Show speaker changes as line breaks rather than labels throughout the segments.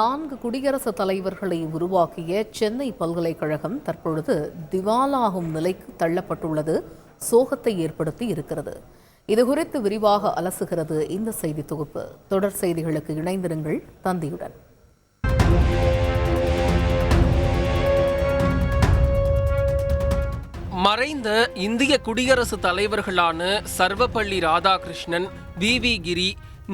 நான்கு குடியரசுத் தலைவர்களை உருவாக்கிய சென்னை பல்கலைக்கழகம் தற்பொழுது திவாலாகும் நிலைக்கு தள்ளப்பட்டுள்ளது சோகத்தை ஏற்படுத்தி இருக்கிறது. இதுகுறித்து விரிவாக அலசுகிறது இந்த செய்தி தொகுப்பு. தொடர் செய்திகளுக்கு இணைந்திருங்கள் தந்தியுடன்.
மறைந்த இந்திய குடியரசு தலைவர்களான Sarvepalli Radhakrishnan V V Giri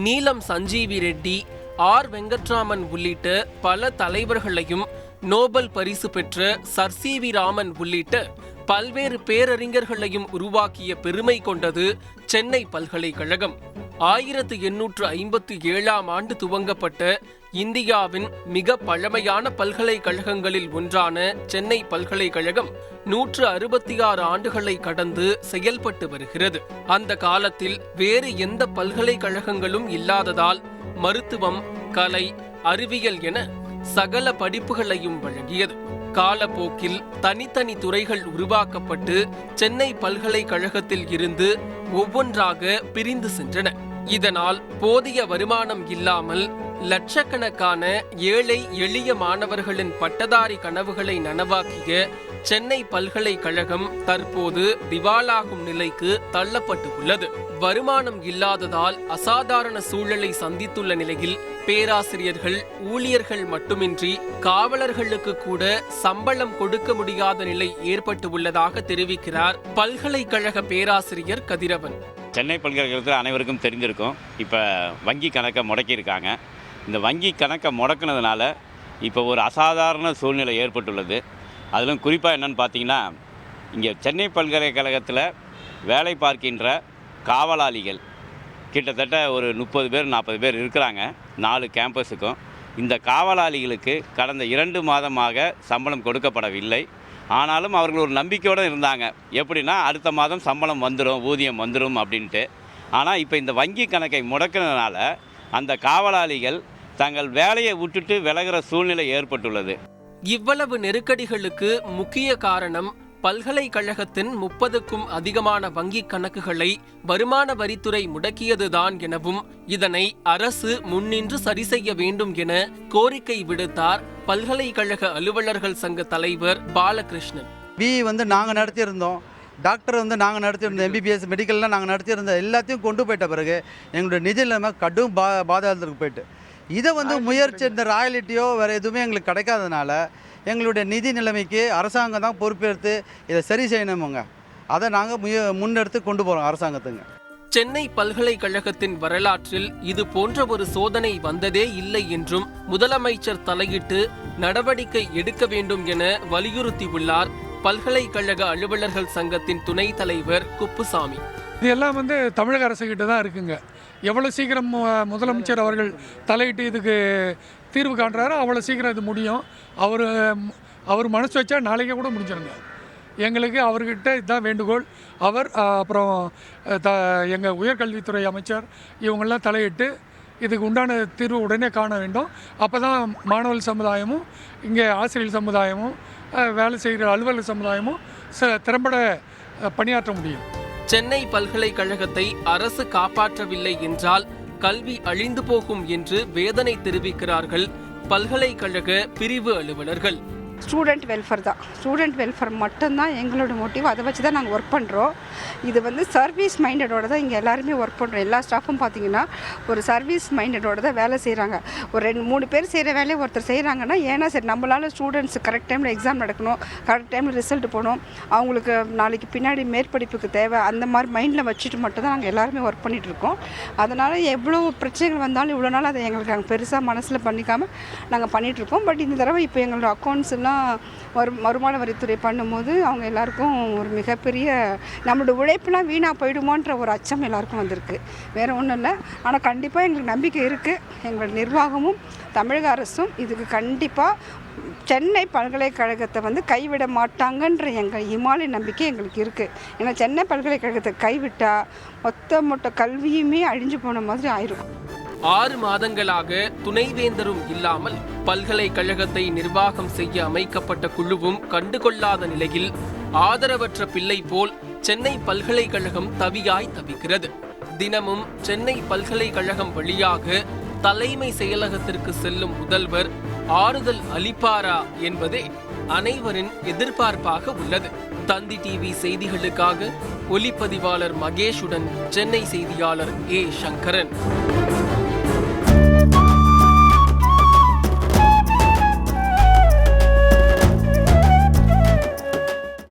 Neelam Sanjiva Reddy R. Venkatraman உள்ளிட்ட பல தலைவர்களையும் நோபல் பரிசு பெற்ற சர். சி. வி. ராமன் உள்ளிட்ட பல்வேறு பேரறிஞர்களையும் உருவாக்கிய பெருமை கொண்டது சென்னை பல்கலைக்கழகம். ஆயிரத்து எண்ணூற்று ஐம்பத்தி ஏழாம் ஆண்டு துவங்கப்பட்ட இந்தியாவின் மிக பழமையான பல்கலைக்கழகங்களில் ஒன்றான சென்னை பல்கலைக்கழகம் நூற்று அறுபத்தி ஆறு ஆண்டுகளை கடந்து செயல்பட்டு வருகிறது. அந்த காலத்தில் வேறு எந்த பல்கலைக்கழகங்களும் இல்லாததால் மருத்துவம் கலை அறிவியல் என சகல படிப்புகளையும் வழங்கியது. காலப்போக்கில் தனித்தனி துறைகள் உருவாக்கப்பட்டு சென்னை பல்கலைக்கழகத்தில் இருந்து ஒவ்வொன்றாக பிரிந்து சென்றன. இதனால் போதிய வருமானம் இல்லாமல் லட்சக்கணக்கான ஏழை எளிய மாணவர்களின் பட்டதாரி கனவுகளை நனவாக்கிய சென்னை பல்கலைக்கழகம் தற்போது திவாலாகும் நிலைக்கு தள்ளப்பட்டு உள்ளது வருமானம் இல்லாததால் அசாதாரண சூழலை சந்தித்துள்ள நிலையில் பேராசிரியர்கள் ஊழியர்கள் மட்டுமின்றி காவலர்களுக்கு கூட சம்பளம் கொடுக்க முடியாத நிலை ஏற்பட்டு உள்ளதாக தெரிவிக்கிறார் பல்கலைக்கழக பேராசிரியர் கதிரவன்.
சென்னை பல்கலைக்கழகத்தில் அனைவருக்கும் தெரிஞ்சிருக்கும் இப்போ வங்கி கணக்கை முடக்கியிருக்காங்க. இந்த வங்கி கணக்கை முடக்குனதுனால இப்போ ஒரு அசாதாரண சூழ்நிலை ஏற்பட்டுள்ளது. அதிலும் குறிப்பாக என்னென்னு பார்த்தீங்கன்னா இங்கே சென்னை பல்கலைக்கழகத்தில் வேலை பார்க்கின்ற காவலாளிகள் கிட்டத்தட்ட ஒரு முப்பது பேர் நாற்பது பேர் இருக்கிறாங்க நாலு கேம்பஸுக்கும். இந்த காவலாளிகளுக்கு கடந்த இரண்டு மாதமாக சம்பளம் கொடுக்கப்படவில்லை. ஆனாலும் அவர்கள் ஒரு நம்பிக்கையோடு இருந்தாங்க. எப்படின்னா அடுத்த மாதம் சம்பளம் வந்துடும் ஊதியம் வந்துடும் அப்படின்ட்டு. ஆனால் இப்போ இந்த வங்கி கணக்கை முடக்கினதுனால அந்த காவலாளிகள் தங்கள் வேலையை விட்டுட்டு விலகிற சூழ்நிலை ஏற்பட்டுள்ளது.
இவ்வளவு நெருக்கடிகளுக்கு முக்கிய காரணம் பல்கலைக்கழகத்தின் முப்பதுக்கும் அதிகமான வங்கிக் கணக்குகளை வருமான வரித்துறை முடக்கியதுதான் எனவும் இதனை அரசு முன்னின்று சரி செய்ய வேண்டும் என கோரிக்கை விடுத்தார் பல்கலைக்கழக அலுவலர்கள் சங்க தலைவர் பாலகிருஷ்ணன்.
பி வந்து நாங்கள் நடத்தியிருந்தோம். டாக்டர் வந்து நாங்கள் நடத்தியிருந்தோம். எம்பிபிஎஸ் மெடிக்கல்லாம் நாங்கள் நடத்தியிருந்தோம். எல்லாத்தையும் கொண்டு போயிட்ட பிறகு எங்களுடைய நிதி நிலைமை கடும் பா பாதாளத்துக்கு போயிட்டு. இதை வந்து முயற்சி இந்த ராயலிட்டியோ வேறு எதுவுமே எங்களுக்கு கிடைக்காதனால எங்களுடைய நிதி நிலைமைக்கு அரசாங்கம் தான் பொறுப்பேற்று இதை சரி செய்யணுமுங்க. அதை நாங்கள் முய முன்னெடுத்து கொண்டு போகிறோம் அரசாங்கத்துங்க.
சென்னை பல்கலைக்கழகத்தின் வரலாற்றில் இது போன்ற ஒரு சோதனை வந்ததே இல்லை என்றும் முதலமைச்சர் தலையிட்டு நடவடிக்கை எடுக்க வேண்டும் என வலியுறுத்தியுள்ளார் பல்கலைக்கழக அலுவலர்கள் சங்கத்தின் துணைத் தலைவர் குப்புசாமி.
இது எல்லாம் வந்து தமிழக அரசுகிட்ட தான் இருக்குங்க. எவ்வளோ சீக்கிரம் முதலமைச்சர் அவர்கள் தலையிட்டு இதுக்கு தீர்வு காண்றாரோ அவ்வளோ சீக்கிரம் இது முடியும். அவர் அவர் மனசு வச்சா நாளைக்கே கூட முடிஞ்சிருங்க. எங்களுக்கு அவர்கிட்ட இதுதான் வேண்டுகோள். அவர் அப்புறம் த எங்கள் உயர்கல்வித்துறை அமைச்சர் இவங்கெல்லாம் தலையிட்டு இதுக்கு உண்டான தீர்வு உடனே காண வேண்டும். அப்போ தான் மாணவர் சமுதாயமும் இங்கே ஆசிரியர் சமுதாயமும் வேலை செய்கிற அலுவலர் சமுதாயமும் ச திறம்பட பணியாற்ற முடியும்.
சென்னை பல்கலைக்கழகத்தை அரசு காப்பாற்றவில்லை என்றால் கல்வி அழிந்து போகும் என்று வேதனை தெரிவிக்கிறார்கள் பல்கலைக்கழக பிரிவு அலுவலர்கள்.
ஸ்டூடெண்ட் வெல்ஃபேர் தான். ஸ்டூடெண்ட் வெல்ஃபேர் மட்டும்தான் எங்களோட மோட்டிவ் அதை வச்சு தான் நாங்கள் ஒர்க் பண்ணுறோம் இது வந்து சர்வீஸ் மைண்டடோட தான் இங்கே எல்லாருமே ஒர்க் பண்ணுறோம் எல்லா ஸ்டாஃபும் பார்த்தீங்கன்னா ஒரு சர்வீஸ் மைண்டடோட தான் வேலை செய்கிறாங்க ஒரு ரெண்டு மூணு பேர் செய்கிற வேலையை ஒருத்தர் செய்கிறாங்கன்னா ஏன்னா சரி நம்மளால் ஸ்டூடெண்ட்ஸ் கரெக்ட் டைமில் எக்ஸாம் நடக்கணும் கரெக்ட் டைமில் ரிசல்ட் போகணும் அவங்களுக்கு நாளைக்கு பின்னாடி மேற்படிப்புக்கு தேவை அந்த மாதிரி மைண்டில் வச்சுட்டு மட்டும் தான் நாங்கள் எல்லாருமே ஒர்க் பண்ணிகிட்டு இருக்கோம். அதனால் எவ்வளோ பிரச்சனைகள் வந்தாலும் இவ்வளோ நாள் அதை எங்களுக்கு நாங்கள் பெருசாக மனசில் பண்ணிக்காமல் நாங்கள் பண்ணிகிட்ருக்கோம் பட் இந்த தடவை இப்போ எங்களோட அக்கௌண்ட்ஸ் எல்லாம் வரு வருமான வரித்துறை பண்ணும்போது அவங்க எல்லாருக்கும் ஒரு மிகப்பெரிய நம்மளோட உழைப்புலாம் வீணாக போயிடுமோன்ற ஒரு அச்சம் எல்லாருக்கும் வந்திருக்கு. வேறு ஒன்றும் இல்லை. ஆனால் கண்டிப்பாக எங்களுக்கு நம்பிக்கை இருக்குது எங்களோட நிர்வாகமும் தமிழக அரசும் இதுக்கு கண்டிப்பாக சென்னை பல்கலைக்கழகத்தை வந்து கைவிட மாட்டாங்கன்ற எங்கள் இமாலய நம்பிக்கை எங்களுக்கு இருக்குது ஏன்னா சென்னை பல்கலைக்கழகத்தை கைவிட்டால் மொத்த மொத்த கல்வியுமே அழிஞ்சு போன மாதிரி ஆயிரும்.
ஆறு மாதங்களாக துணைவேந்தரும் இல்லாமல் பல்கலைக்கழகத்தை நிர்வாகம் செய்ய அமைக்கப்பட்ட குழுவும் கண்டுகொள்ளாத நிலையில் ஆதரவற்ற பிள்ளை போல் சென்னை பல்கலைக்கழகம் தவியாய் தவிக்கிறது. தினமும் சென்னை பல்கலைக்கழகம் வழியாக தலைமை செயலகத்திற்கு செல்லும் முதல்வர் ஆறுதல் அளிப்பாரா என்பதே அனைவரின் எதிர்பார்ப்பாக உள்ளது. தந்தி டிவி செய்திகளுக்காக ஒலிப்பதிவாளர் மகேஷுடன் சென்னை செய்தியாளர் ஏ சங்கரன்.